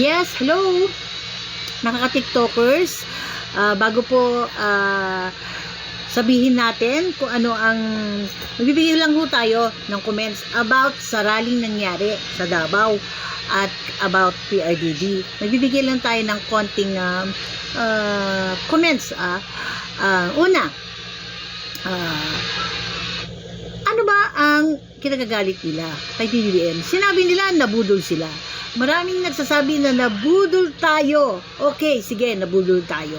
Yes, hello! Nakaka-tiktokers, ah, bago po ah, sabihin natin kung ano ang magbibigay lang ho tayo ng comments about sa rallying nangyari sa Davao at about PRDD. Magbibigay lang tayo ng konting ah, ah, comments. Ah. Ah, una, ah, ano ba ang kinagagalit nila kay BBM? Sinabi nila nabudol sila. Maraming nagsasabi na nabudol tayo. Okay, sige, nabudol tayo.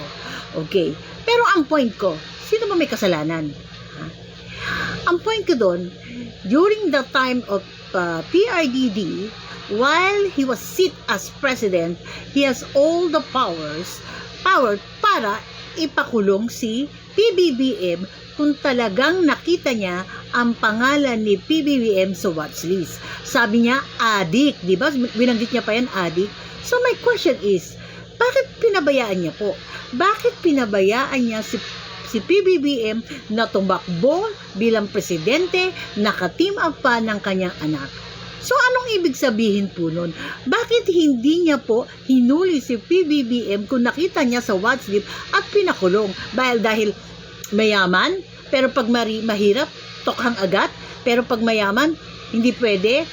Okay. Pero ang point ko, sino ba may kasalanan? Ha? Ang point ko doon, during the time of uh, PRDD, while he was sit as president, he has all the powers, power para ipakulong si PBBM kung talagang nakita niya ang pangalan ni PBBM sa watch list. Sabi niya, adik, di ba? Binanggit niya pa yan, adik. So my question is, bakit pinabayaan niya po? Bakit pinabayaan niya si si PBBM na tumakbo bilang presidente, nakateam up pa ng kanyang anak? So anong ibig sabihin po nun? Bakit hindi niya po hinuli si PBBM kung nakita niya sa watch list at pinakulong? Dahil dahil mayaman, pero pag mari, mahirap, tokhang agat, pero pag mayaman, hindi pwede.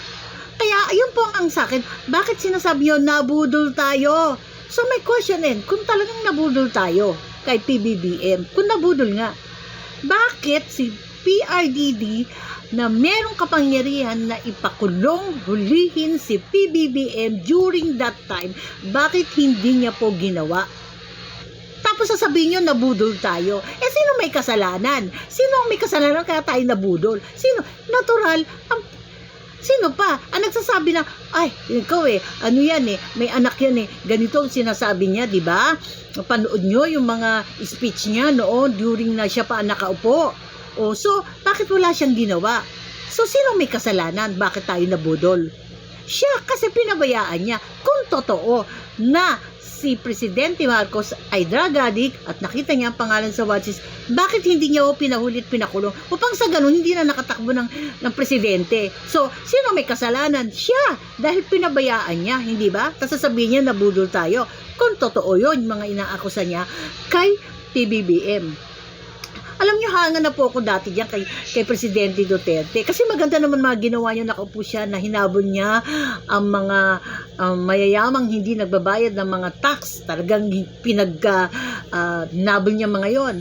Kaya, ayun po ang sa akin, bakit sinasabi niyo, nabudol tayo? So, may question din, kung talagang nabudol tayo kay PBBM, kung nabudol nga, bakit si PRDD na merong kapangyarihan na ipakulong, hulihin si PBBM during that time, bakit hindi niya po ginawa? Tapos sasabihin nyo, nabudol tayo. Eh, sino may kasalanan? Sino ang may kasalanan kaya tayo nabudol? Sino? Natural, ang Sino pa? Ang nagsasabi na, ay, ikaw eh, ano yan eh, may anak yan eh, ganito ang sinasabi niya, di ba? Panood nyo yung mga speech niya noon during na siya pa nakaupo. O, so, bakit wala siyang ginawa? So, sino may kasalanan? Bakit tayo nabudol? Siya, kasi pinabayaan niya. Kung totoo na si Presidente Marcos ay drug addict at nakita niya ang pangalan sa watches, bakit hindi niya ho pinahulit pinakulong? Upang sa ganun, hindi na nakatakbo ng, ng presidente. So, sino may kasalanan? Siya! Dahil pinabayaan niya, hindi ba? Tapos sasabihin niya, nabudol tayo. Kung totoo yun, mga inaakusa niya kay PBBM. Alam niyo, hanga na po ako dati diyan kay, kay Presidente Duterte. Kasi maganda naman mga ginawa niya, nakaupo siya, na hinabol niya ang mga um, mayayamang hindi nagbabayad ng mga tax. Talagang pinag, uh, hinabol niya mga yon.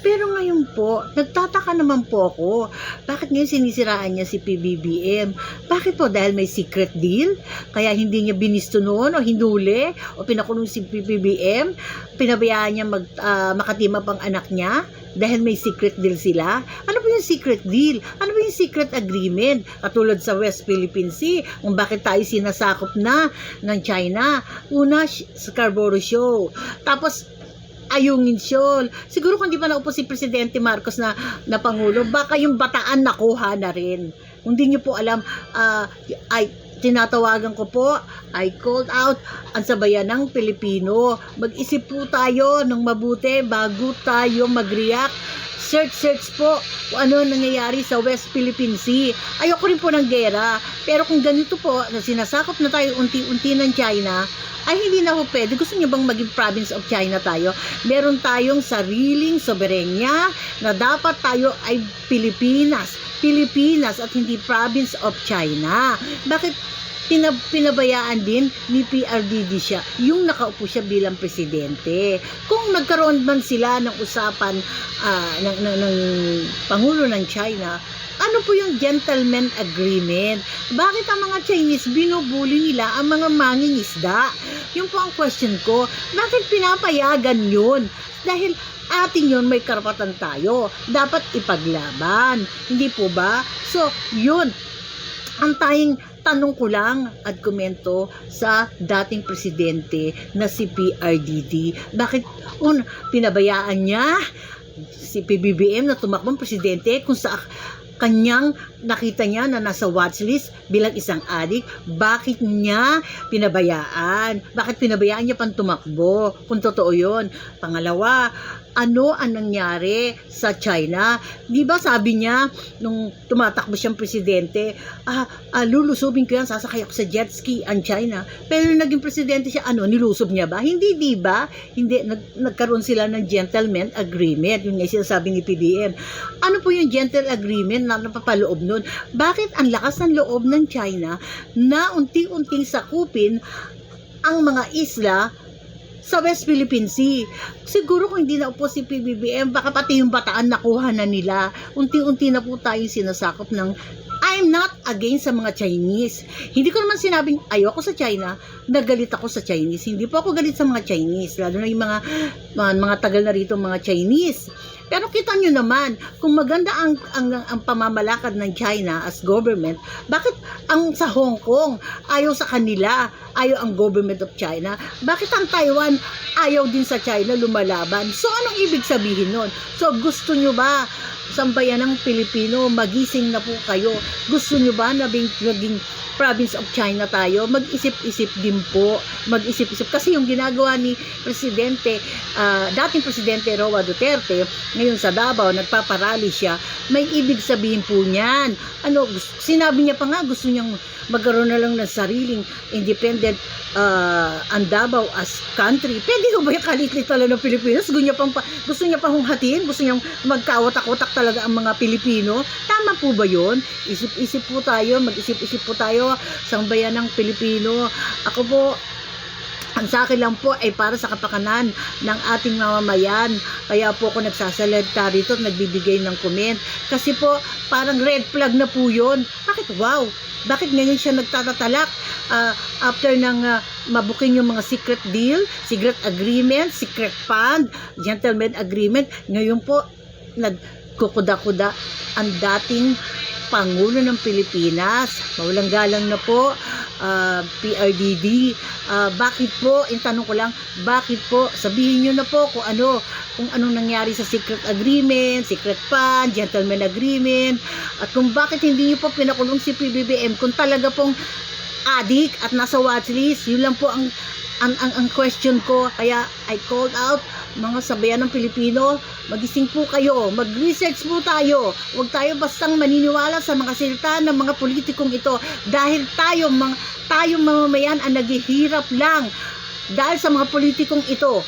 Pero ngayon po, nagtataka naman po ako, bakit ngayon sinisiraan niya si PBBM? Bakit po? Dahil may secret deal? Kaya hindi niya binisto noon o hinuli o pinakulong si PBBM? Pinabayaan niya mag, uh, makatima pang anak niya? Dahil may secret deal sila? Ano po yung secret deal? Ano po yung secret agreement? Katulad sa West Philippine Sea, kung bakit tayo sinasakop na ng China. Una, Scarborough Show. Tapos, Ayungin Shoal. Siguro kung di pa naupo si Presidente Marcos na, na Pangulo, baka yung bataan nakuha na rin. Kung di nyo po alam, uh, ay tinatawagan ko po, I called out ang sabayan ng Pilipino. Mag-isip po tayo ng mabuti bago tayo mag-react. Search, search po kung ano nangyayari sa West Philippine Sea. Ayoko rin po ng gera. Pero kung ganito po, na sinasakop na tayo unti-unti ng China, ay hindi na po pwede. Gusto niyo bang maging province of China tayo? Meron tayong sariling soberenya na dapat tayo ay Pilipinas. Pilipinas at hindi province of China. Bakit pinab pinabayaan din ni PRDD siya, yung nakaupo siya bilang presidente. Kung nagkaroon man sila ng usapan uh, ng, ng, ng Pangulo ng China, ano po yung gentleman agreement? Bakit ang mga Chinese binubuli nila ang mga mangingisda? Yung po ang question ko. Bakit pinapayagan yun? Dahil atin yon may karapatan tayo. Dapat ipaglaban. Hindi po ba? So, yun. Ang tayong tanong ko lang at komento sa dating presidente na si PRDD. Bakit un, pinabayaan niya si PBBM na tumakbong presidente kung sa kanyang nakita niya na nasa watchlist bilang isang adik, bakit niya pinabayaan? Bakit pinabayaan niya pang tumakbo? Kung totoo yun. Pangalawa, ano ang nangyari sa China. Di ba sabi niya, nung tumatakbo siyang presidente, ah, ah, lulusubin ko yan, sasakay ako sa jet ski ang China. Pero naging presidente siya, ano, nilusob niya ba? Hindi, di ba? Hindi, nag, nagkaroon sila ng gentleman agreement. Yun nga yung sinasabi ni PBM. Ano po yung gentle agreement na napapaloob nun? Bakit ang lakas ng loob ng China na unti-unting sakupin ang mga isla sa West Philippine Sea. Siguro kung hindi na upo si PBBM, baka pati yung bataan nakuha na nila. Unti-unti na po tayo sinasakop ng I'm not against sa mga Chinese. Hindi ko naman sinabing ayoko sa China, nagalit ako sa Chinese. Hindi po ako galit sa mga Chinese, lalo na yung mga, mga, mga tagal na rito mga Chinese. Pero kita nyo naman, kung maganda ang, ang, ang pamamalakad ng China as government, bakit ang sa Hong Kong ayaw sa kanila, ayaw ang government of China? Bakit ang Taiwan ayaw din sa China lumalaban? So anong ibig sabihin nun? So gusto nyo ba sambayan ng Pilipino, magising na po kayo. Gusto nyo ba na bing, naging province of China tayo? Mag-isip-isip din po. Mag-isip-isip. Kasi yung ginagawa ni Presidente, ah, dating Presidente Roa Duterte, ngayon sa Davao, nagpaparali siya, may ibig sabihin po niyan. Ano, sinabi niya pa nga, gusto niyang magkaroon na lang ng sariling independent uh, ang Davao as country. Pwede ko ba yung kalitlit talaga ng Pilipinas? Gusto niya pang, pa- gusto niya pang hatiin? Gusto niyang magkawatak-watak talaga ang mga Pilipino? Tama po ba yon? Isip-isip po tayo, mag-isip-isip po tayo sa bayan ng Pilipino. Ako po, ang sa akin lang po ay para sa kapakanan ng ating mamamayan. Kaya po ako nagsasalita rito at nagbibigay ng comment. Kasi po, parang red flag na po yun. Bakit wow? Bakit ngayon siya nagtatatalak Ah, after ng ah, mabuking yung mga secret deal, secret agreement, secret fund, gentleman agreement, ngayon po nagkukuda-kuda ang dating Pangulo ng Pilipinas. Mawalang galang na po, ah, PRDD. Ah, bakit po, yung tanong ko lang, bakit po, sabihin nyo na po kung ano, kung anong nangyari sa secret agreement, secret fund, gentleman agreement, at kung bakit hindi nyo po pinakulong si PBBM kung talaga pong addict at nasa watchlist, yun lang po ang ang, ang, ang question ko, kaya I called out mga sabayan ng Pilipino, magising po kayo, mag-research po tayo. Huwag tayo bastang maniniwala sa mga salita ng mga politikong ito dahil tayo, mga, tayong mamamayan ang naghihirap lang dahil sa mga politikong ito.